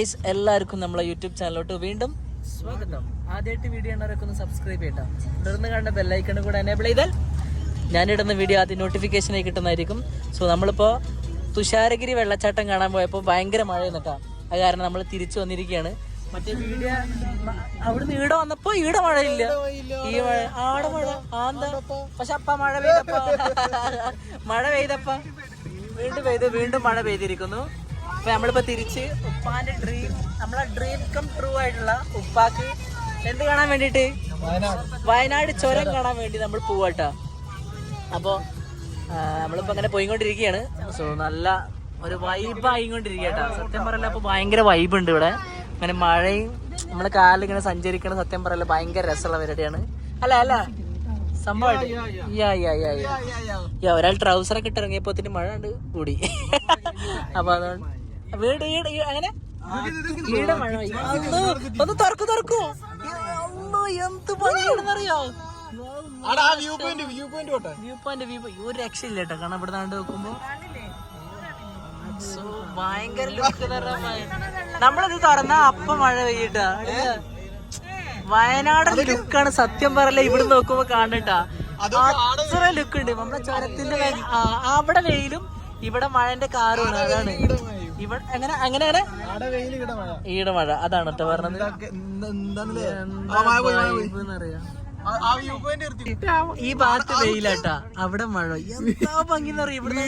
Guys എല്ലാവർക്കും നമ്മളെ YouTube ചാനലിലോട്ട് വീണ്ടും സ്വാഗതം. ആദ്യമായിട്ട് വീഡിയോ ഉള്ളവരൊക്കെ ഒന്ന് സബ്സ്ക്രൈബ് ചെയ്യട്ടോ. തുടർന്ന് കണ്ട ബെല്ലൈക്കൺ കൂടെ എനേബിൾ ചെയ്താൽ ഞാനിടുന്ന വീഡിയോ ആദ്യം നോട്ടിഫിക്കേഷനായി കിട്ടുന്നതായിരിക്കും. സോ നമ്മളിപ്പോൾ തുഷാരഗിരി വെള്ളച്ചാട്ടം കാണാൻ പോയപ്പോൾ ഭയങ്കര മഴ നിന്നിട്ടാ അത് കാരണം നമ്മൾ തിരിച്ചു വന്നിരിക്കുകയാണ്. മറ്റേ വീഡിയോ അവിടുന്ന് ഈട വന്നപ്പോ ഈട മഴയില്ല. ഈ മഴ ആട മഴ. ആന്താ പക്ഷെ അപ്പ മഴ പെയ്തപ്പ. മഴ പെയ്തപ്പ. വീണ്ടും പെയ്ത് വീണ്ടും മഴ പെയ്തിരിക്കുന്നു. അപ്പൊ നമ്മളിപ്പോ തിരിച്ച് ഉപ്പാന്റെ ഡ്രീം നമ്മളെ ഡ്രീം കം ട്രൂ ആയിട്ടുള്ള ഉപ്പാക്ക് എന്ത് കാണാൻ വേണ്ടിട്ട് വയനാട് ചുരം കാണാൻ വേണ്ടി നമ്മൾ പോവാട്ടോ. അപ്പോ ആ, നമ്മളിപ്പോ അങ്ങനെ പോയിക്കൊണ്ടിരിക്കുകയാണ്. സോ നല്ല ഒരു വൈബ് ആയിക്കൊണ്ടിരിക്കട്ടോ സത്യം പറയല്ല അപ്പൊ ഭയങ്കര വൈബ് ഉണ്ട് ഇവിടെ. അങ്ങനെ മഴയും നമ്മളെ കാലിൽ ഇങ്ങനെ സഞ്ചരിക്കണ സത്യം പറയല്ല ഭയങ്കര രസമുള്ള പരിപാടിയാണ്. അല്ല അല്ല. സംഭവം ഒരാൾ ട്രൗസറൊക്കെ ഇട്ട് ഇറങ്ങിയപ്പോത്തിന് മഴ ഉണ്ട് കൂടി. അപ്പൊ അതുകൊണ്ട് വീട് ഈട് അങ്ങനെ? ഈട മഴ ഒന്ന് തുറക്കു തുറക്കൂ. എന്ത് പണിയാണെന്നറിയോ വ്യൂ പോയിന്റ് വ്യൂ ഒരു രക്ഷയില്ല കേട്ടോ കാരണം ഇവിടെ നാണ്ട് നോക്കുമ്പോ സോ ഭയങ്കര നമ്മളിത് തുറന്ന അപ്പം മഴ പെയ്യട്ടാ. വയനാടൻ ലുക്കാണ് സത്യം പറയല ഇവിടെ നോക്കുമ്പോ കാണട്ടാ അത്ര ലുക്ക് ഉണ്ട് നമ്മുടെ ചുരത്തിന്റെ അവിടെ വെയിലും ഇവിടെ മഴന്റെ കാറുമാണ് അതാണ്. ഇവിടെ എങ്ങനെ അങ്ങനെയാണ് ഈടെ മഴ. അതാണ് കേട്ടോ പറഞ്ഞത്. ഈ ഭാഗത്ത് വെയിലാട്ടാ. അവിടെ മഴ. എന്താ ഭംഗി ഇവിടെ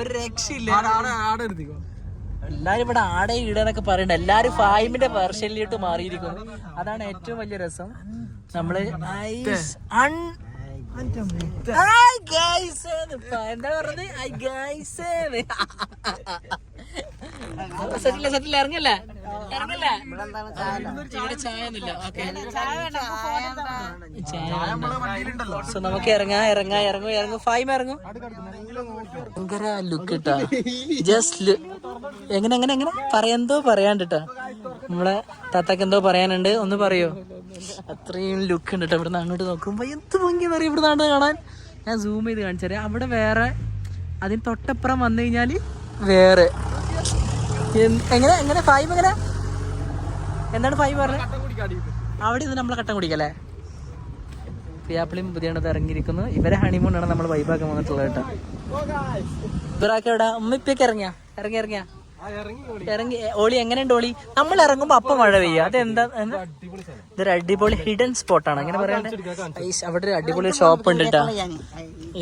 ഒരു രക്ഷയില്ല. എല്ലാരും ഇവിടെ ആടെ ഈടെന്നൊക്കെ പറയണ്ട. എല്ലാരും ഫായിമിന്റെ വെർഷനിലോട്ട് മാറിയിരിക്കുന്നു. അതാണ് ഏറ്റവും വലിയ രസം. നമ്മൾ ഐസ് അൺ ഹായ് ഗൈസ് എന്താ പറഞ്ഞത്? ഐ ഗൈസ് സെറ്റില്ല സെറ്റില്ല ഇറങ്ങില്ല? ഇറങ്ങല്ലേ? ഇവിടെ ചായ ഒന്നുമില്ല. ഓക്കെ. സോ നമുക്ക് ഇറങ്ങാ ഇറങ്ങാ ഇറങ്ങും ഇറങ്ങും. ഫൈം ഇറങ്ങും. ഭയങ്കര ലുക്ക് ഇട്ടാ. ജസ്റ്റ് എങ്ങനെ എങ്ങനെ എങ്ങനെ? പറയാന്തോ പറയാണ്ടിട്ടാ. നമ്മളെ താത്താക്ക് എന്തോ പറയാനുണ്ട്. ഒന്ന് പറയോ? അത്രയും ലുക്ക് ഉണ്ട് കേട്ടോ ഇവിടുന്ന് അങ്ങോട്ട് നോക്കുമ്പോ എന്ത് ഭംഗിയെന്ന് അറിയാം? ഇവിടുന്ന് കാണാൻ. ഞാൻ സൂം ചെയ്ത് കാണിച്ചു തരാം. അവിടെ വേറെ അതിന് തൊട്ടപ്പുറം വന്നു കഴിഞ്ഞാൽ വേറെ. എങ്ങനെ എങ്ങനെ? ഫൈവ് എങ്ങനെ? എന്താണ് ഫൈവ് പറഞ്ഞത് അവിടെ നമ്മൾ നമ്മളെ കട്ടൻ കുടിക്കല്ലേ പ്രിയാപ്പിളിയും പുതിയത് ഇറങ്ങിയിരിക്കുന്നു. ഇവരെ ഹണിമൂണാണ് നമ്മൾ വൈബാക്കാൻ വന്നിട്ടുള്ളത് കേട്ടോ. ഇവരൊക്കെ ഉമ്മ ഇപ്പൊക്കെ ഇറങ്ങിയാ? ഇറങ്ങി ഇറങ്ങിയ? ഇറങ്ങി ഓളി. എങ്ങനെയുണ്ട് ഓളി? നമ്മൾ ഇറങ്ങുമ്പോ അപ്പൊ മഴ പെയ്യ. അതെന്താ? ഇതൊരു അടിപൊളി ഹിഡൻ സ്പോട്ടാണ് അങ്ങനെ പറയണ്ടേ അവിടെ ഒരു അടിപൊളി ഷോപ്പ് ഉണ്ട് കേട്ടോ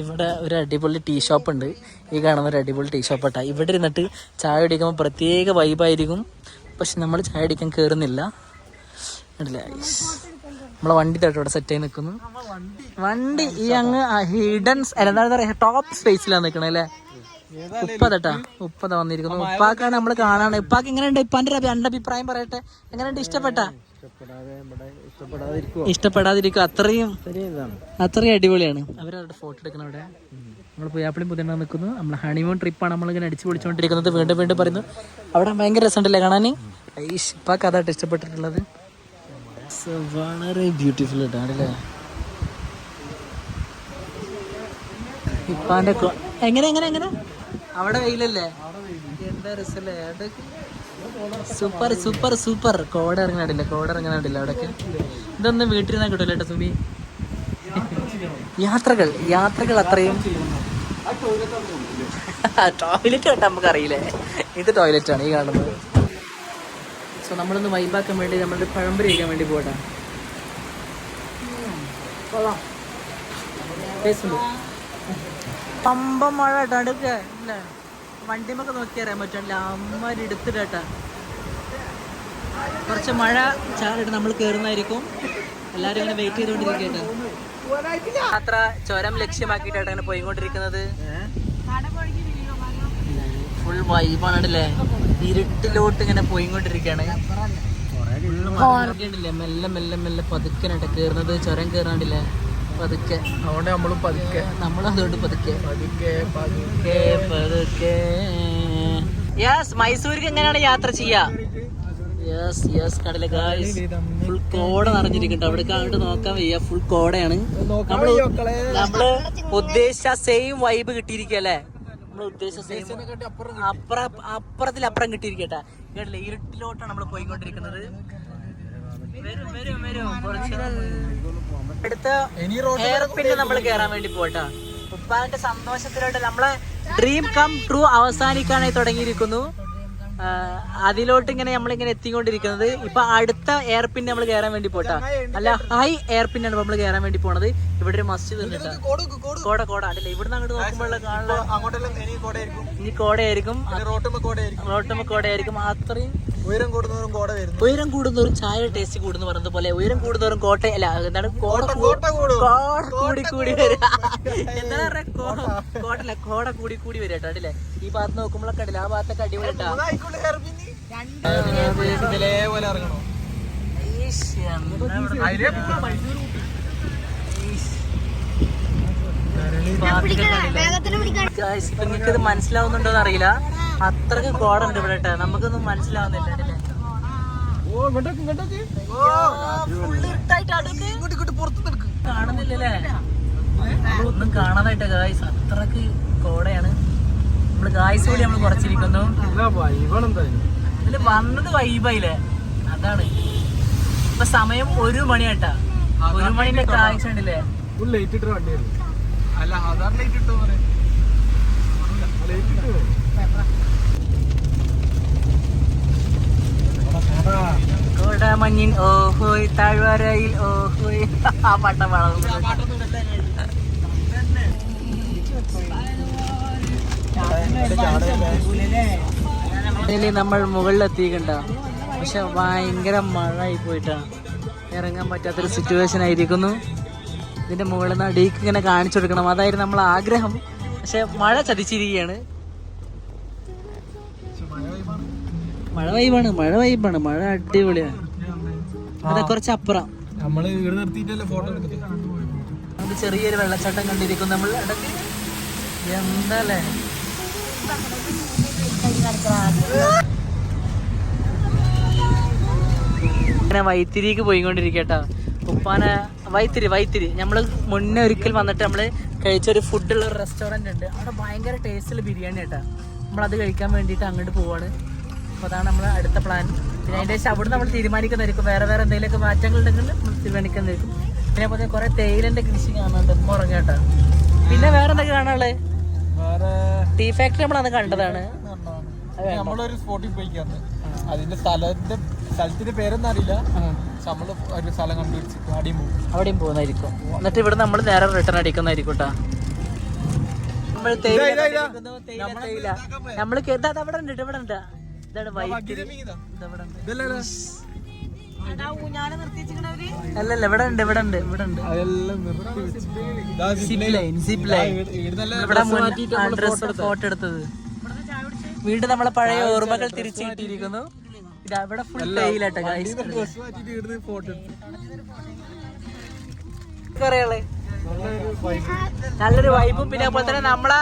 ഇവിടെ ഒരു അടിപൊളി ടീ ഷോപ്പ് ഉണ്ട്. ഈ കാണുന്ന ഒരു അടിപൊളി ടീ ഷോപ്പ് കേട്ടോ ഇവിടെ ഇരുന്നിട്ട് ചായ കുടിക്കുമ്പോൾ പ്രത്യേക വൈബായിരിക്കും പക്ഷെ നമ്മൾ ചായ കയറുന്നില്ല കണ്ടില്ലേ? ഐസ്. നമ്മളെ വണ്ടി തട്ട് ഇവിടെ സെറ്റ് ആയി നിൽക്കുന്നു വണ്ടി. ഈ അങ്ങ് ഹിഡൻ എന്താ പറയാ ടോപ്പ് സ്പേസിലാണ് നിൽക്കണേ അല്ലേ? ഉപ്പതട്ടാ ഉപ്പത വന്നിരിക്കുന്നു ഉപ്പാക്കാണ് നമ്മൾ കാണാണ്. ഉപ്പാക്ക് എങ്ങനെയുണ്ട്? ഉപ്പാന്റെ എന്റെ അഭിപ്രായം പറയട്ടെ. എങ്ങനെയുണ്ട്? ഇഷ്ടപ്പെട്ട? ഇഷ്ടപ്പെടാതിരിക്കും അത്രയും അത്രയും അടിപൊളിയാണ്. അവരവരുടെ ഫോട്ടോ എടുക്കണം അവിടെ. നമ്മൾ പുയാപ്പിളിയും പുതിയ നിൽക്കുന്നു. നമ്മൾ ഹണിമൂൺ ട്രിപ്പാണ് നമ്മളിങ്ങനെ അടിച്ചു പൊളിച്ചുകൊണ്ടിരിക്കുന്നത് വീണ്ടും വീണ്ടും പറയുന്നു. അവിടെ ഭയങ്കര രസമുണ്ടല്ലേ കാണാൻ ഇപ്പാക്ക് അതായിട്ട് ഇഷ്ടപ്പെട്ടിട്ടുള്ളത്. വളരെ ബ്യൂട്ടിഫുൾ ആയിട്ടാണല്ലേ ഇപ്പാന്റെ എങ്ങനെ എങ്ങനെ എങ്ങനെ? അവിടെ വെയിലല്ലേ? എന്താ രസല്ലേ സൂപ്പർ സൂപ്പർ സൂപ്പർ കോട ഇറങ്ങാണ്ടില്ല കോട ഇറങ്ങാണ്ടില്ല അവിടെയൊക്കെ ഇതൊന്നും വീട്ടിൽ നിന്നാ കിട്ടില്ല കേട്ടോ സുബി യാത്രകൾ യാത്രകൾ അത്രയും. ടോയ്ലറ്റ് കേട്ടോ നമുക്ക് അറിയില്ലേ ഇത് ടോയ്ലറ്റ് ആണ് ഈ കാണുന്നത്. സോ നമ്മളൊന്ന് വൈബാക്കാൻ വേണ്ടി നമ്മളുടെ പഴംപൊരി കഴിക്കാൻ വേണ്ടി പോകട്ടെ പമ്പ മഴ കേട്ടോ അടുക്ക അല്ലേ വണ്ടിമൊക്കെ നോക്കി അറിയാൻ പറ്റില്ല അമ്മര് എടുത്തിട്ട കുറച്ച് മഴ ചാറിട്ട് നമ്മൾ കയറുന്നതായിരിക്കും എല്ലാരും ഇങ്ങനെ വെയിറ്റ് ചെയ്തുകൊണ്ടിരിക്കട്ടെ യാത്ര ചുരം ലക്ഷ്യമാക്കിയിട്ടാണ് അങ്ങനെ പോയിക്കൊണ്ടിരിക്കുന്നത്. ഫുൾ വൈബാണല്ലേ ഇരുട്ടിലോട്ട് ഇങ്ങനെ പോയിക്കൊണ്ടിരിക്കുകയാണ്. മെല്ലെ മെല്ലെ മെല്ലെ പതുക്കനായിട്ട് കേറുന്നത്. ചുരം കേറാണ്ടില്ലേ? പതുക്കെ. അതുകൊണ്ട് നമ്മളും പതുക്കെ. നമ്മൾ അതുകൊണ്ട് പതുക്കെ. പതുക്കെ പതുക്കെ. പതുക്കെ യെസ് മൈസൂർക്ക് എങ്ങനെയാണ് യാത്ര ചെയ്യാ? യെസ് യെസ് കടല. ഗായ്സ് ഫുൾ കോട നിറഞ്ഞിരിക്കുന്നുണ്ട്. അവിടെ അങ്ങോട്ട് നോക്കാൻ വയ്യ. ഫുൾ കോടയാണ്. നമ്മൾ നമ്മൾ ഉദ്ദേശിച്ച സെയിം വൈബ് കിട്ടിയിരിക്കല്ലേ നമ്മൾ ഉദ്ദേശിച്ച സെയിം അപ്പുറം അപ്പുറത്തിൽ അപ്പുറം കിട്ടിയിരിക്കട്ടെ. കേട്ടില്ലേ ഇരുട്ടിലോട്ടാണ് നമ്മൾ പോയിക്കൊണ്ടിരിക്കുന്നത്. അടുത്ത ഹെയർ പിന്നെ നമ്മൾ കേറാൻ വേണ്ടി പോട്ടാ ഉപ്പാന്റെ സന്തോഷത്തിലോട്ട് നമ്മളെ ഡ്രീം കം ട്രൂ അവസാനിക്കാനായി തുടങ്ങിയിരിക്കുന്നു. അതിലോട്ട് ഇങ്ങനെ നമ്മളിങ്ങനെ എത്തിക്കൊണ്ടിരിക്കുന്നത്. ഇപ്പൊ അടുത്ത എയർപിൻ നമ്മൾ കയറാൻ വേണ്ടി പോട്ടാ അല്ല ഹൈ എയർപിൻ ആണ് നമ്മൾ കയറാൻ വേണ്ടി പോണത്. ഇവിടെ ഒരു മസ്ജിദ് ഉണ്ട്. കോട കോട. അല്ലേ ഇവിടുന്ന് അങ്ങോട്ട് നോക്കുമ്പോഴുള്ള കാണുന്ന ഇനി കോടയായിരിക്കും. റോട്ടുമ്പോ കോടയായിരിക്കും. അത്രയും ഉയരം കൂടുന്നവരും കോട വരുന്നു. ഉയരം കൂടുന്നവരും ചായ ടേസ്റ്റ് കൂടുന്നു പറഞ്ഞത് പോലെ ഉയരം കൂടുന്നവരും കോട്ട അല്ല എന്താണ് കോട കോട. കോട്ട കൂടും. കോട കൂടി കൂടി. വരിക പറയാ കോട്ടല്ല കോട കൂടി കൂടി വരിക കേട്ടോ അല്ലേ? ഈ ഭാഗത്ത് നോക്കുമ്പോഴൊക്കെ അടില്ല ആ ഭാഗത്തൊക്കെ അടിപൊളി കേട്ടോ ഇതേപോലെ ഇറങ്ങണോ. എന്താ മൈസൂർ ഊട്ടി. ഈശ്. ഭാഗത്തൊക്കെ കണ്ടില്ലേ? Guys, ഇപ്പൊ നിങ്ങൾക്ക് ഇത് മനസ്സിലാവുന്നുണ്ടോ എന്ന് അറിയില്ല അത്രയ്ക്ക് കോടുണ്ട് ഇവിടെ കേട്ടോ. നമുക്കൊന്നും മനസ്സിലാവുന്നില്ല കാണുന്നില്ലല്ലേ? ഒന്നും കാണാതായിട്ട് ഗായ്സ് അത്രയ്ക്ക് കോടയാണ് നമ്മൾ ഗായ്സ് കൂടി നമ്മൾ കുറച്ചിരിക്കുന്നു. ഇതിൽ വന്നത് വൈബായില്ലേ? അതാണ്. ഇപ്പൊ സമയം ഒരു മണിയാട്ടാ ഒരു മണിന്റെ കാഴ്ച ഉണ്ടല്ലേ സാധാരണ ലൈറ്റ് ഇട്ടോ ലൈറ്റ് ഇട്ടോ കോടമഞ്ഞിൻ ഓഹോയ് താഴ്വരയിൽ ഓഹോയ്. ആ പാട്ട ഇതിൽ നമ്മൾ മുകളിലെത്തിക്കണ്ട പക്ഷെ ഭയങ്കര മഴ ആയി പോയിട്ടാണ്. ഇറങ്ങാൻ പറ്റാത്തൊരു സിറ്റുവേഷൻ ആയിരിക്കുന്നു. ഇതിന്റെ മുകളിൽ നിന്ന് അടിക്ക് ഇങ്ങനെ കാണിച്ചു കൊടുക്കണം. അതായിരുന്നു നമ്മളെ ആഗ്രഹം. പക്ഷെ മഴ ചതിച്ചിരിക്കുകയാണ്. മഴ വൈബാണ് മഴ വൈബാണ് മഴ അടിപൊളിയാണ്. അതെ കുറച്ച് അപ്പുറം. നമ്മൾ ഇവിടെ നിർത്തിയിട്ടല്ലേ ഫോട്ടോ എടുക്കുന്നത് ചെറിയൊരു വെള്ളച്ചാട്ടം കണ്ടിരിക്കും. നമ്മൾ ഇടയ്ക്ക് എന്താല്ലേ ഇങ്ങനെ വൈത്തിരിക്ക് പോയിക്കൊണ്ടിരിക്കട്ടോ ഉപ്പാന വൈത്തിരി വൈത്തിരി. നമ്മൾ മുന്നേ ഒരിക്കൽ വന്നിട്ട് നമ്മൾ കഴിച്ചൊരു ഫുഡുള്ള ഒരു റെസ്റ്റോറന്റ് ഉണ്ട്. അവിടെ ഭയങ്കര ടേസ്റ്റുള്ള ബിരിയാണി കേട്ടോ. നമ്മളത് കഴിക്കാൻ വേണ്ടിയിട്ട് അങ്ങോട്ട് പോവാണ്. അപ്പോൾ അതാണ് നമ്മൾ അടുത്ത പ്ലാൻ പിന്നെ അതിന്റെ ശേഷം അവിടെ നമ്മൾ തീരുമാനിക്കുന്നതായിരിക്കും വേറെ വേറെ എന്തെങ്കിലുമൊക്കെ മാറ്റങ്ങൾ ഉണ്ടെങ്കിൽ നമ്മൾ തീരുമാനിക്കുന്നതായിരിക്കും പിന്നെ പോലെ കുറേ തേയിലന്റെ കൃഷി കാണുന്നുണ്ട് ഉറങ്ങ കേട്ടാ. പിന്നെ വേറെ എന്തൊക്കെ കാണാനുള്ളത് വേറെ ടീ ഫാക്ടറി നമ്മളന്ന് കണ്ടതാണ്. നമ്മളൊരു സ്പോട്ടിൽ പോയിക്കാന്ന് അതിന്റെ സ്ഥലത്തിന്റെ സ്ഥലത്തിന്റെ പേരൊന്നും അറിയില്ല. പക്ഷെ ഒരു സ്ഥലം ആടിയും പോകും. അവിടെയും പോകുന്നതായിരിക്കും. എന്നിട്ട് ഇവിടെ നമ്മൾ നേരെ റിട്ടേൺ അടിക്കുന്നതായിരിക്കും കേട്ടാ നമ്മൾ തേയില തേയില, ദാ ഇവിടെ ഉണ്ട് ഇവിടെ ഉണ്ട്. ഇതാണ് അല്ലല്ല ഇവിടെ ഉണ്ട് ഇവിടെ ഉണ്ട് ഇവിടെ ഉണ്ട്. ഫോട്ടോ എടുത്തത്? വീണ്ടും നമ്മളെ പഴയ ഓർമ്മകൾ തിരിച്ചു കിട്ടിയിരിക്കുന്നു. ഇത് അവിടെ ഫുൾ തേയിലട്ടെ നല്ലൊരു വൈബും പിന്നെ അതുപോലെ തന്നെ നമ്മളെ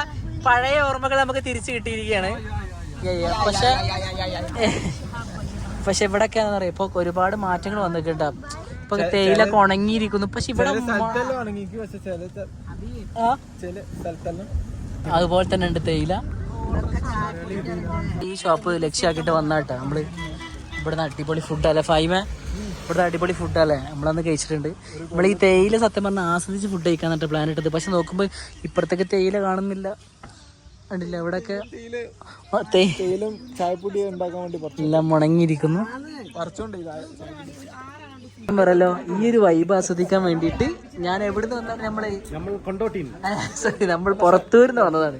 പഴയ ഓർമ്മകൾ നമുക്ക് തിരിച്ചു കിട്ടിയിരിക്കുകയാണ്. പക്ഷെ. പക്ഷെ ഇവിടെയൊക്കെയാണെന്ന് പറയാം. ഇപ്പൊ ഒരുപാട് മാറ്റങ്ങൾ വന്നിട്ടുണ്ട്. ഇപ്പൊ തേയിലൊക്കെ ഉണങ്ങിയിരിക്കുന്നു. പക്ഷെ ഇവിടെ അതുപോലെ തന്നെ ഉണ്ട് തേയില. ഈ ഷോപ്പ് ലക്ഷ്യമാക്കിയിട്ട് വന്നാട്ടെ നമ്മൾ. ഇവിടുന്ന് അടിപൊളി ഫുഡ് അല്ലെ ഫൈമ? ഇവിടുത്തെ അടിപൊളി ഫുഡ് അല്ലെ? നമ്മളന്ന് കഴിച്ചിട്ടുണ്ട്. നമ്മൾ ഈ തേയില സത്യം പറഞ്ഞാൽ ആസ്വദിച്ച് ഫുഡ് കഴിക്കാൻ എന്നിട്ട് പ്ലാൻ ഇട്ടത്. പക്ഷെ നോക്കുമ്പോൾ ഇപ്പുറത്തേക്ക് തേയില കാണുന്നില്ല. കണ്ടില്ല ഇവിടെയൊക്കെ തേയില ചായപ്പൊടി ഉണ്ടാക്കാൻ വേണ്ടി എല്ലാം മുണങ്ങിയിരിക്കുന്നു പറിച്ചോണ്ട് പറയല്ലോ ഈ ഒരു വൈബ് ആസ്വദിക്കാൻ വേണ്ടിയിട്ട് ഞാൻ എവിടുന്ന് വന്നാണ് നമ്മളെ നമ്മൾ സോറി നമ്മൾ പുറത്തൂരിന്ന് വന്നതാണ്.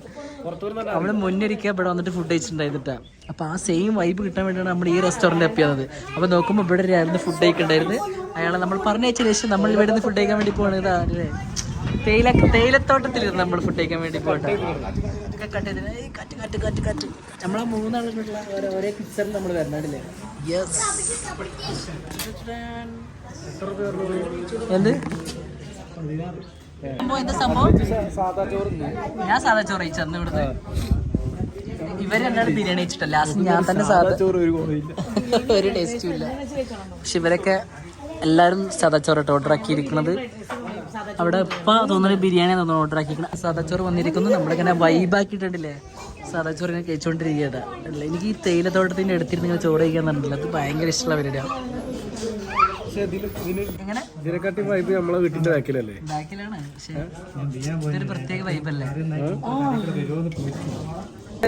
നമ്മൾ മുന്നൊരിക്കൽ ഇവിടെ വന്നിട്ട് ഫുഡ് കഴിച്ചിട്ടുണ്ടായിരുന്നിട്ടാ. അപ്പൊ ആ സെയിം വൈബ് കിട്ടാൻ വേണ്ടിയാണ് നമ്മൾ ഈ റെസ്റ്റോറന്റ് എപ്പിയത് അപ്പൊ നോക്കുമ്പോൾ ഇവിടെ ഒരായിരുന്നു ഫുഡ് കഴിക്കണ്ടായിരുന്നു. അയാളെ നമ്മൾ പറഞ്ഞയച്ച ശേഷം നമ്മൾ ഇവിടെ നിന്ന് ഫുഡ് കഴിക്കാൻ വേണ്ടി പോകണത് അല്ലേ തേയില തേയിലത്തോട്ടത്തിലിരുന്ന് നമ്മൾ ഫുഡ് കഴിക്കാൻ വേണ്ടി പോകട്ടെ കട്ട് കട്ട് കട്ട് കട്ട് നമ്മളെ മൂന്നാളുകളുള്ള ഓരോ പിക്ചറിൽ നമ്മൾ വരണല്ലേ യെസ് എന്ത്? സംഭവം? ഞാൻ സാധാ ചോറ് കഴിച്ചു അന്ന് ഇവിടുന്ന്. ഇവർ രണ്ടാളും ബിരിയാണി വെച്ചിട്ടല്ല ലാസ്റ്റ് ഞാൻ തന്നെ സാധാ ചോറ് ഒരു ടേസ്റ്റും ഇല്ല. പക്ഷെ ഇവരൊക്കെ എല്ലാരും സാധാ ചോറായിട്ട് ഓർഡർ ആക്കിയിരിക്കുന്നത്. അവിടെ ഇപ്പൊ തോന്നുന്നു ബിരിയാണി തോന്നുന്നു ഓർഡർ ആക്കിയിരിക്കുന്നത്. സാധാ ചോറ് വന്നിരിക്കുന്നു. നമ്മളിങ്ങനെ വൈബാക്കിയിട്ടുണ്ടല്ലേ സാധാ ചോറ് ഇങ്ങനെ കഴിച്ചുകൊണ്ടിരിക്കുകയാണ് അല്ല എനിക്ക് ഈ തേയിലത്തോട്ടത്തിന്റെ അടുത്തിരുന്ന് ഇങ്ങനെ ചോറ് കഴിക്കാൻ അത് ഭയങ്കര ഇഷ്ടമുള്ള പരിപാടിയാണ് എങ്ങനെ? ഇതിനെക്കാട്ടി വൈബ് നമ്മളെ വീട്ടിന്റെ ബാക്കിലല്ലേ? ബാക്കിലാണ്. പക്ഷേ ഇതൊരു പ്രത്യേക വൈബല്ലേ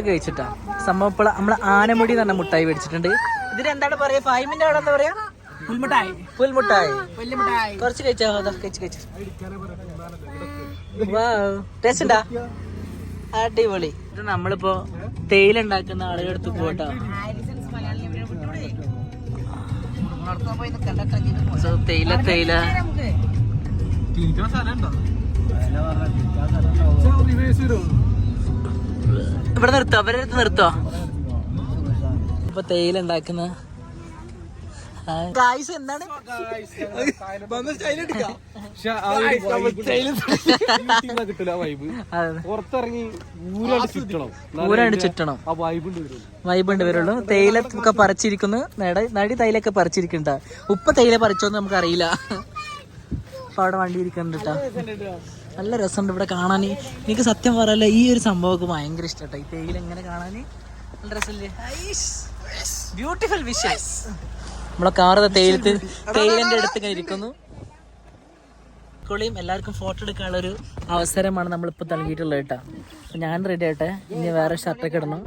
കഴിച്ചിട്ടാ. സംഭവപ്പോൾ നമ്മളെ ആനമുടി എന്ന് പറഞ്ഞ മുട്ടായി മേടിച്ചിട്ടുണ്ട്. ഇതിന് എന്താണ് പറയാ? ഫൈമിന്റെ അവിടെ എന്താ പറയാ? പുൽമുട്ടായി. പുൽമുട്ടായി. കുറച്ച് കഴിച്ചോ? കഴിച്ചു കഴിച്ച് കഴിച്ചു. ടേസ്റ്റ് ഉണ്ടാ അടിപൊളി. ഇത് നമ്മളിപ്പോ തേയില ഉണ്ടാക്കുന്ന ആളുകളെടുത്ത് പോട്ടോ So, തേയില തേയില. ഇവിടെ നിർത്തോ അവരെടുത്ത് നിർത്തോ. ഇപ്പൊ തേയില ഉണ്ടാക്കുന്ന ഗായ്സ് എന്താണ്? കിട്ടില്ല വൈബ് അതെ. പുറത്തിറങ്ങി ഊരാണ്ട് ചുറ്റണം. ഊരാണ് ചുറ്റണം. ആ വൈബ് ഉണ്ട് വരും വൈബ് ഉണ്ട് വരുള്ളൂ. തേയില ഒക്കെ പറിച്ചിരിക്കുന്നു. നട നടി തൈലൊക്കെ പറിച്ചിരിക്കണ്ട ഉപ്പ തേയില പറിച്ചോന്ന് നമുക്ക് അറിയില്ല അപ്പൊ അവിടെ വണ്ടി ഇരിക്കുന്നുണ്ട് കേട്ടോ നല്ല രസമുണ്ട് ഇവിടെ. കാണാൻ. എനിക്ക് സത്യം പറയല്ല ഈ ഒരു സംഭവമൊക്കെ ഭയങ്കര ഇഷ്ടട്ടോ. ഈ തേയില എങ്ങനെ കാണാൻ നല്ല രസമില്ലേ? ബ്യൂട്ടിഫുൾ വിഷസ് നമ്മളെ കാറ് തേയിലത്ത് തേയിലന്റെ അടുത്ത് ഇങ്ങനെ ഇരിക്കുന്നു. കുളിയും എല്ലാവർക്കും ഫോട്ടോ എടുക്കാനുള്ള ഒരു അവസരമാണ് നമ്മളിപ്പോൾ നൽകിയിട്ടുള്ളത് കേട്ടോ. അപ്പം ഞാൻ റെഡി ആയിട്ടെ ഇനി വേറെ ഷർട്ടൊക്കെ ഇടണം.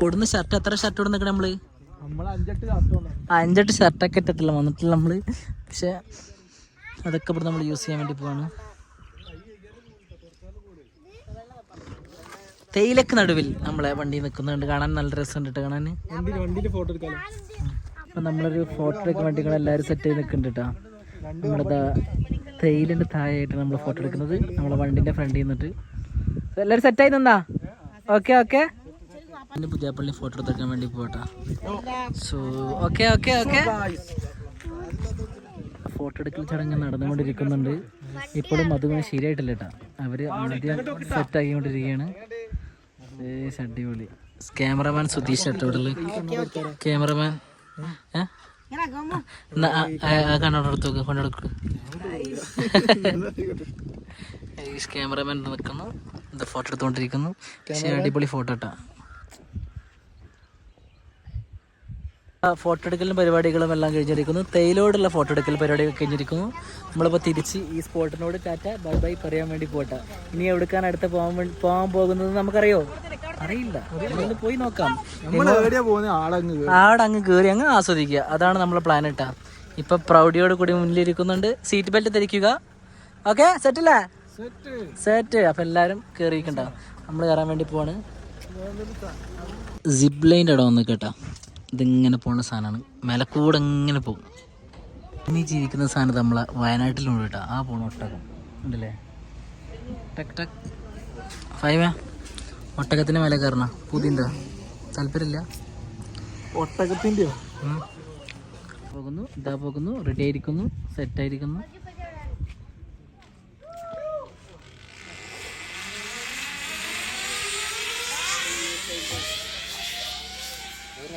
കൊടുന്ന ഷർട്ട് എത്ര ഷർട്ട് ഇടുന്നൊക്കെ നമ്മൾ? നമ്മൾ അഞ്ചെട്ട് ഷർട്ടൊക്കെ ഇട്ടിട്ടില്ല. വന്നിട്ടില്ല നമ്മൾ. പക്ഷെ അതൊക്കെ ഇവിടെ നമ്മൾ യൂസ് ചെയ്യാൻ വേണ്ടി പോവാണ്. തേയിലക്ക് നടുവിൽ നമ്മളെ വണ്ടി നിൽക്കുന്നുണ്ട്. കാണാൻ നല്ല രസമുണ്ട് കേട്ടോ കാണാൻ വണ്ടി ഫോട്ടോ എടുക്കാലോ? അപ്പം നമ്മളൊരു ഫോട്ടോ എടുക്കാൻ വേണ്ടി എല്ലാരും സെറ്റ് ചെയ്ത് നിൽക്കുന്നുണ്ട് കേട്ടോ നമ്മളിതാ തേയിലിന്റെ താഴെയായിട്ട് നമ്മൾ ഫോട്ടോ എടുക്കുന്നത്. നമ്മളെ വണ്ടിന്റെ ഫ്രണ്ടിൽ നിന്നിട്ട്. എല്ലാവരും സെറ്റായി നിന്നാ? ഓക്കെ ഓക്കെ എന്റെ പുതിയപ്പള്ളി ഫോട്ടോ എടുത്തെടുക്കാൻ വേണ്ടി പോട്ടാ so okay okay okay photo എടുക്കൽ ചടങ്ങ് നടന്നുകൊണ്ടിരിക്കുന്നുണ്ട്. ഇപ്പോഴും അതൊന്നും ശരിയായിട്ടില്ല കേട്ടോ അവർ ആദ്യം സെറ്റ് ആക്കിക്കൊണ്ടിരിക്കുകയാണ്. അടിപൊളി. ക്യാമറമാൻ സുധീഷ് ചട്ടോടൽ ക്യാമറമാൻ കണ്ണോടത്ത് നോക്ക് കൊണ്ടെടുക്കും ക്യാമറമാൻ നിൽക്കുന്നു. ഇത് ഫോട്ടോ എടുത്തുകൊണ്ടിരിക്കുന്നു. അടിപൊളി ഫോട്ടോ ഇട്ടാ ഫോട്ടോ എടുക്കലും പരിപാടികളും എല്ലാം കഴിഞ്ഞിരിക്കുന്നു. തേയിലോടുള്ള ഫോട്ടോ എടുക്കൽ പരിപാടി കഴിഞ്ഞിരിക്കുന്നു. നമ്മളിപ്പോൾ തിരിച്ച് ഈ സ്പോട്ടിനോട് ടാറ്റ ബൈ ബൈ പറയാൻ വേണ്ടി പോട്ടെ. ഇനി എവിടുക്കാൻ അടുത്ത പോകാൻ പോകാൻ പോകുന്നത് നമുക്കറിയോ? അറിയില്ല. നമ്മളൊന്ന് പോയി നോക്കാം. ആടെ അങ്ങ് കയറി അങ്ങ് ആസ്വദിക്കുക. അതാണ് നമ്മളെ പ്ലാൻ ഇട്ടാ. ഇപ്പൊ പ്രൗഢിയോട് കൂടി മുന്നിലിരിക്കുന്നുണ്ട്. സീറ്റ് ബെൽറ്റ് ധരിക്കുക. ഓക്കെ സെറ്റല്ലേ സെറ്റ് സെറ്റ് അപ്പൊ എല്ലാരും കയറിയിട്ടുണ്ടാവും നമ്മൾ കയറാൻ വേണ്ടി പോവാണ്. സിബ് ലൈന്റെ ഇടം ഒന്ന് കേട്ടാ. ഇതിങ്ങനെ പോകുന്ന സാധനമാണ്. മേലക്കൂടെ ഇങ്ങനെ പോകും. ഇനി ജീവിക്കുന്ന സാധനം നമ്മളെ വയനാട്ടിലുണ്ട് കേട്ടോ. ആ പോണം ഒട്ടകം. ഉണ്ടല്ലേ? ടക് ടക്. ഫൈവേ ഒട്ടകത്തിന് മേലെ കയറണ? പുതിയ താല്പര്യമില്ല. പോകുന്നു ഇതാ പോകുന്നു റെഡി ആയിരിക്കുന്നു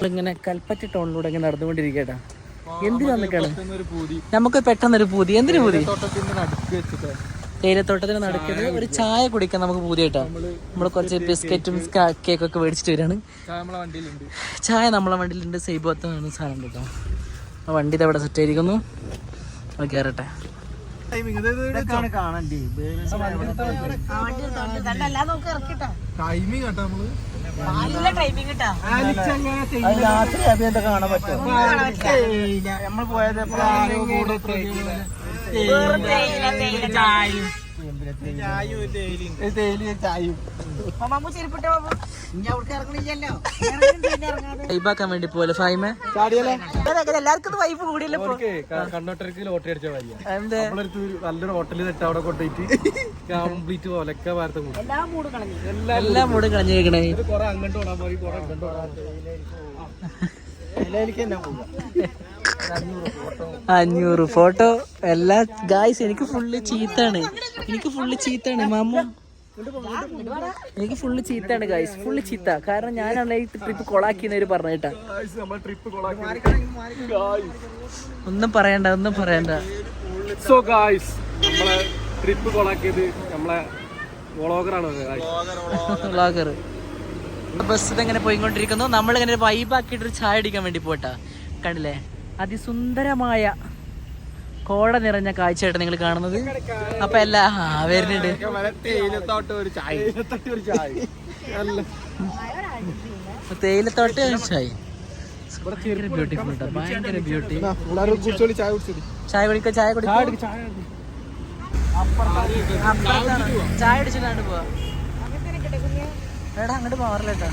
ഇങ്ങനെ കൽപ്പറ്റ ടൗണിലൂടെ ഇങ്ങനെ നടന്നുകൊണ്ടിരിക്കട്ടാ എന്തിനാ നിക്കണം നമുക്ക് പെട്ടെന്നൊരു പൂതി. എന്തിനു പൂതി? തേയിലത്തോട്ടത്തിന് നടക്കുന്നത് ഒരു ചായ കുടിക്കാൻ നമുക്ക് പൂതിയായിട്ടാ. നമ്മൾ കുറച്ച് ബിസ്ക്കറ്റും കേക്കും ഒക്കെ മേടിച്ചിട്ട് വരാണ്. നമ്മളെ ചായ നമ്മളെ വണ്ടിയിലുണ്ട്. സൈബോത്ത് എന്ന സാധനം കേട്ടോ. ആ വണ്ടി ഇത് അവിടെ സെറ്റ് ആയിരിക്കുന്നു അത് കയറട്ടെ ടൈമിങ് കേട്ടോ നമ്മൾ. നമ്മൾ പോയത് വൈബാക്കാൻ വേണ്ടി പോലെ ഫൈമ? ചാടിയല്ലേ? എല്ലാവർക്കും വൈബ് കൂടിയല്ലോ കണ്ണോട്ടർക്ക് ലോട്ടറി അടിച്ച നമ്മളൊരു നല്ലൊരു ഹോട്ടലിൽ നിന്നിട്ട് അവിടെ കൊണ്ടുപോയിട്ട് കംപ്ലീറ്റ് ഒലക്ക വാർത്ത എല്ലാം മൂട് കളഞ്ഞേക്കണേ ഇത് കൊറേ അങ്ങോട്ട് ഓടാൻ പോയി കൊറേ അങ്ങോട്ട് ഓടാൻ എനിക്ക് തന്നെ പോകാം അഞ്ഞൂറ് ഫോട്ടോ. എല്ലാ ഗായ്സ് എനിക്ക് ഫുള്ള് ചീത്താണ് എനിക്ക് ഫുള്ള് ചീത്താണ് മാമ. എനിക്ക് ഫുള്ള് ചീത്താണ് ഗായ്സ് ഫുള്ള് ചീത്ത. കാരണം ഞാനാണ് ഈ ട്രിപ്പ് കൊളാക്കിയെന്നവര് പറഞ്ഞു കേട്ടാ ഒന്നും പറയണ്ട ഒന്നും പറയണ്ട. സോ ഗായ്സ് നമ്മളെ ട്രിപ്പ് കൊളാക്കിയത് നമ്മളെ വ്ളോഗറാണ് വ്ളോഗർ ബസ് ഇതെങ്ങനെ പോയിക്കൊണ്ടിരിക്കുന്നു. നമ്മളിങ്ങനെ വൈബ് ആക്കിയിട്ട് ഒരു ചായ അടിക്കാൻ വേണ്ടി പോട്ടാ. കണ്ടില്ലേ? അതിസുന്ദരമായ കോട നിറഞ്ഞ കാഴ്ചയായിട്ട് നിങ്ങൾ കാണുന്നത്. അപ്പൊ എല്ലാ വരുന്നുണ്ട്. തേയിലത്തോട്ട് ഒരു ചായ. ഒരു ചായ. തേയിലത്തോട്ട് ഒരു ചായ. ഭയങ്കര ബ്യൂട്ടിഫുൾ ഭയങ്കര ബ്യൂട്ടി ചായ കുടിക്കോ ചായ കുടിക്കോ. ചായ അടിച്ചിട്ടാണ്ട് പോവാ. എടാ അങ്ങോട്ട് മാറില്ലട്ടാ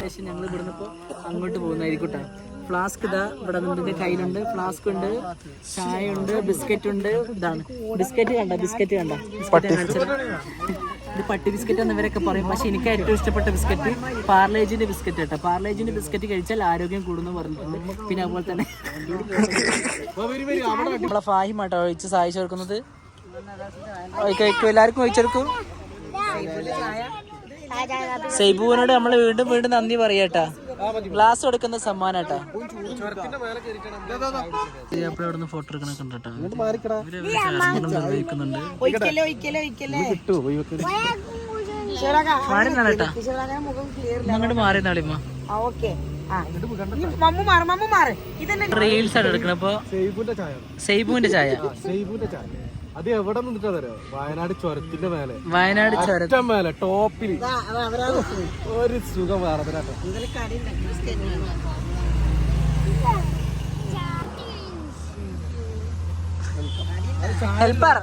ശേഷം ഞങ്ങൾ ഇവിടുന്ന് ഇപ്പോൾ അങ്ങോട്ട് പോകുന്നതായിരിക്കും ഫ്ലാസ്ക് ഇതാ ഇവിടെ നിന്റെ കയ്യിലുണ്ട്. ഫ്ലാസ്ക് ഉണ്ട് ചായ ഉണ്ട് ബിസ്ക്കറ്റ് ഉണ്ട്. ഇതാണ്. ബിസ്ക്കറ്റ് കണ്ട ബിസ്ക്കറ്റ് കണ്ട. ഇത് പട്ടി ബിസ്ക്കറ്റ് എന്നിവരൊക്കെ പറയും. പക്ഷെ എനിക്ക് ഏറ്റവും ഇഷ്ടപ്പെട്ട ബിസ്ക്കറ്റ് പാർലേജിന്റെ ബിസ്ക്കറ്റ് കേട്ടോ. പാർലേജിന്റെ ബിസ്ക്കറ്റ് കഴിച്ചാൽ ആരോഗ്യം കൂടുന്നു പറഞ്ഞിട്ടുണ്ട്. പിന്നെ അതുപോലെ തന്നെ നമ്മളെ ഫാഹിമാട്ടോ ഒഴിച്ച് സഹായിച്ചു കൊടുക്കുന്നത് എല്ലാവർക്കും ഒഴിച്ചെടുക്കൂ. സൈബുവിനോട് നമ്മൾ വീണ്ടും വീണ്ടും നന്ദി പറയട്ടാ. ഗ്ലാസ് കൊടുക്കുന്ന സമ്മാനാട്ടാ. ഫോട്ടോ എടുക്കണൊക്കെ മാറി നാളേട്ടാ അങ്ങോട്ട് മാറി നാളിമ്മ റീൽസ് ആണ് എടുക്കണപ്പോ ചായ. സൈബുവിന്റെ ചായ. സേബുന്റെ ചായ. അത് എവിടെ നിന്നിട്ടാ തരാം വയനാട് ചുരത്തിന്റെ മേലെ. വയനാട് ചുരത്തിന്റെ മേലെ ടോപ്പിൽ ഒരു സുഖം വേറെ ഹെൽപ്പർ.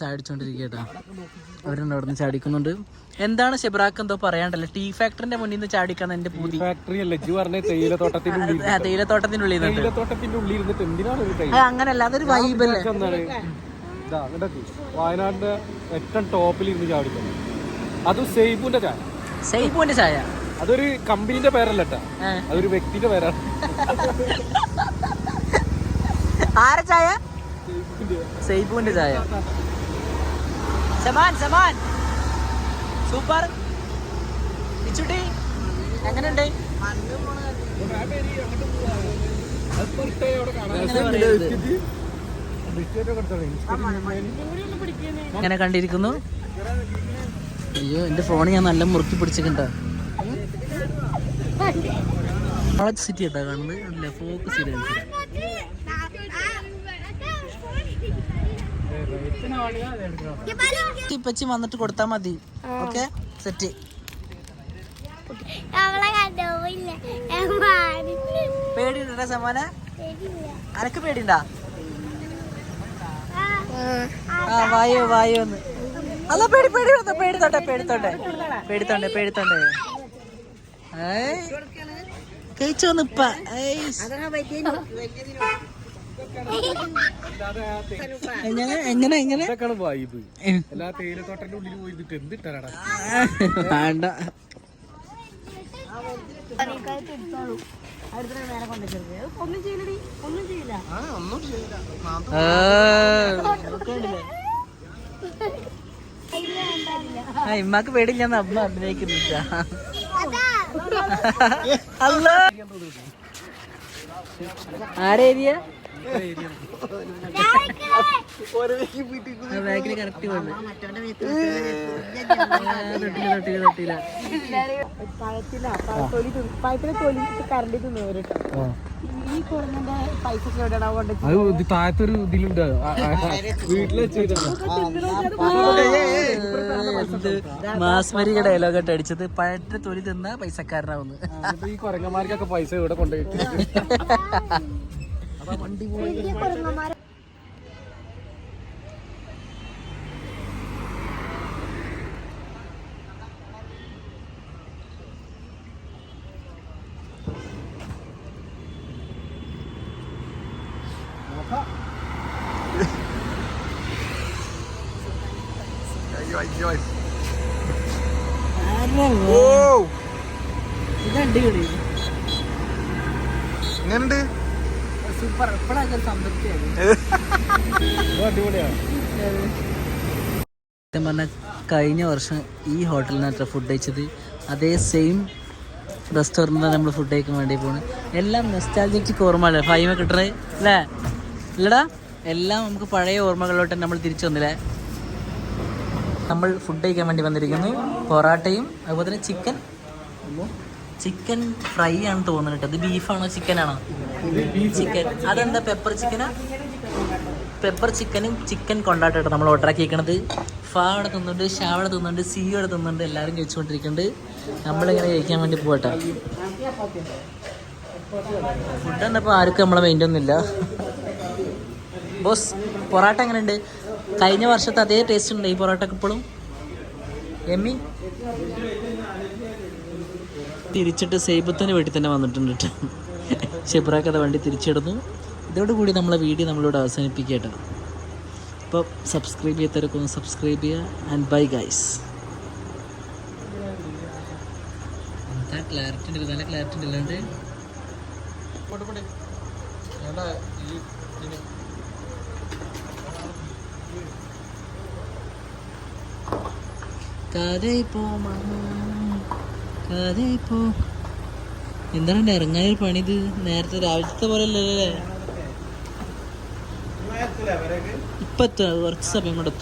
ചാടിച്ചോണ്ടിരിക്കട്ടാ അവരുണ്ട് അവിടെ നിന്ന് ചാടിക്കുന്നുണ്ട്. എന്താണ് ഷെബ്രാക്ക് എന്തോ പറയാണ്ടല്ലോ? ടീ ഫാക്ടറിന്റെ മുന്നിൽ നിന്ന് ചാടിക്കാൻ എന്റെ പൂതി. ഫാക്ടറി അല്ല? ജി പറഞ്ഞ തേയിലത്തോട്ടത്തിനുള്ളിൽ ഇരുന്നിട്ട്. എന്തിനാണ് ഒരു തേയില? അങ്ങനല്ല അതൊരു ഇങ്ങോട്ടേക്ക് വയനാടിന്റെ ഏറ്റവും ടോപ്പിൽ ഇരുന്ന് ചാടിക്കുന്നു. അതും ചായ. ചായ? അതൊരു കമ്പനിന്റെ പേരല്ല അതൊരു വ്യക്തിന്റെ പേരാണ്. ആരെ ചായ? സൈബുവിന്റെ ചായ. സമാൻ സമാൻ. സൂപ്പർ. ഇച്ചുട്ടി എങ്ങനെയുണ്ട്? ഇങ്ങനെ കണ്ടിരിക്കുന്നു? അയ്യോ എന്റെ ഫോൺ ഞാൻ നല്ല മുറുക്കി പിടിച്ചിട്ടുണ്ടോ. സിറ്റി കേട്ടോ കാണുന്നത്. അല്ലേ ഫോക്കസ് ചെയ്ത് കാണിച്ചു ഇപ്പച്ചി വന്നിട്ട് കൊടുത്താ മതി. ഓക്കെ? സെറ്റ്. പേടിയുണ്ടാ സമാന അനക്ക് പേടിണ്ടാ ആ വായോ വായോ ഒന്ന് അല്ല പേടി പേടി വന്നോ പേടിത്തോട്ടെ പേടിത്തോട്ടെ. പേടിത്തോണ്ട് പേടിത്തോണ്ടേ ഏയ്. കഴിച്ചു നിപ്പ ഏയ്. എങ്ങനെ എങ്ങനെ എങ്ങനെ? ഇതൊക്കെയാണ് വൈബ് ഉം. എല്ലാ തേയിലത്തോട്ടത്തിന്റെ ഉള്ളിൽ പോയിട്ട് എന്തിട്ടാടാ? വേണ്ട. ആ. ആ. ഇമ്മക്ക് അമ്മ അഭിനയിക്കുന്നില്ല. ആരേരിയ? ബാക്കിൽ കറക്റ്റ് വന്നു തൊട്ടില്ല തൊട്ടില്ല തൊട്ടില്ല അത് താഴത്തൊരു ഇതിലുണ്ട് മാസ്മരിക ഡയലോഗ് ആയിട്ട് അടിച്ചത് പഴത്തെ തൊലി തിന്ന പൈസക്കാരനാവുന്നു. ഈ കുരങ്ങന്മാർക്കൊക്കെ പൈസ ഇവിടെ കൊണ്ടുപോയിട്ട് ഇത് അടിപൊളി എങ്ങനെയുണ്ട് സൂപ്പർ എപ്പോഴാണ് സംതൃപ്തിയായി അടിപൊളിയാണ് സത്യം പറഞ്ഞാൽ കഴിഞ്ഞ വർഷം ഈ ഹോട്ടലിൽ നിന്നാണ് ഫുഡ് കഴിച്ചത് അതേ സെയിം റെസ്റ്റോറന്റ് നമ്മൾ ഫുഡ് കഴിക്കാൻ വേണ്ടി പോകുന്നത് എല്ലാം നെസ്റ്റാലിറ്റിക്ക് ഓർമ്മ അല്ലേ ഫൈമ കിട്ടണേ അല്ലേ? ഇല്ലടാ എല്ലാം നമുക്ക് പഴയ ഓർമ്മകളിലോട്ട് നമ്മൾ തിരിച്ചു വന്നില്ലേ? നമ്മൾ ഫുഡ് കഴിക്കാൻ വേണ്ടി വന്നിരിക്കുന്നു. പൊറാട്ടയും അതുപോലെ തന്നെ ചിക്കൻ ചിക്കൻ ഫ്രൈ ആണ് തോന്നുന്നത് കേട്ടോ. ഇത് ബീഫാണോ ചിക്കൻ ആണോ ചിക്കൻ. അതെന്താ പെപ്പർ ചിക്കനാ പെപ്പർ ചിക്കനും ചിക്കൻ കൊണ്ടാട്ടോ നമ്മൾ ഓർഡർ ആക്കിയിരിക്കണത് ഫാ അവിടെ തിന്നുന്നുണ്ട് ഷാ അവിടെ തിന്നുന്നുണ്ട് സി അവിടെ തിന്നുന്നുണ്ട് എല്ലാവരും കഴിച്ചുകൊണ്ടിരിക്കുന്നുണ്ട്. നമ്മളിങ്ങനെ കഴിക്കാൻ വേണ്ടി പോകട്ടെ ഫുഡ് എന്നപ്പോൾ ആർക്കും നമ്മളെ മെയിന്റെ ഒന്നുമില്ല ബോസ് പൊറോട്ട എങ്ങനെയുണ്ട്? കഴിഞ്ഞ വർഷത്തെ അതേ ടേസ്റ്റ് ഉണ്ട് ഈ പൊറോട്ടക്ക് ഇപ്പോഴും? എമ്മി? തിരിച്ചിട്ട് സേബത്തിന് വേണ്ടി തന്നെ വന്നിട്ടുണ്ട് കേട്ടോ. അത് വണ്ടി തിരിച്ചിടുന്നു. ഇതോടുകൂടി നമ്മളെ വീഡിയോ നമ്മളിവിടെ അവസാനിപ്പിക്കുക കേട്ടോ അപ്പോൾ സബ്സ്ക്രൈബ് ചെയ്യാത്തവരൊക്കെ ഒന്ന് സബ്സ്ക്രൈബ് ചെയ്യുക ആൻഡ് ബൈ ഗൈസ് എന്താ ക്ലാരിറ്റി ഉണ്ട് നല്ല ക്ലാരിറ്റി ഉണ്ട്. അല്ലാണ്ട് പോട്ടെ, പോട്ടെ. ഏട്ടാ, ഇപ്പോ. എന്താണ് ഇറങ്ങാൻ ഒരു പണി ഇത്? നേരത്തെ രാവിലത്തെ പോലെ അല്ലല്ലേ ഇപ്പൊ എത്തുക കുറച്ച് സമയം കൂടെ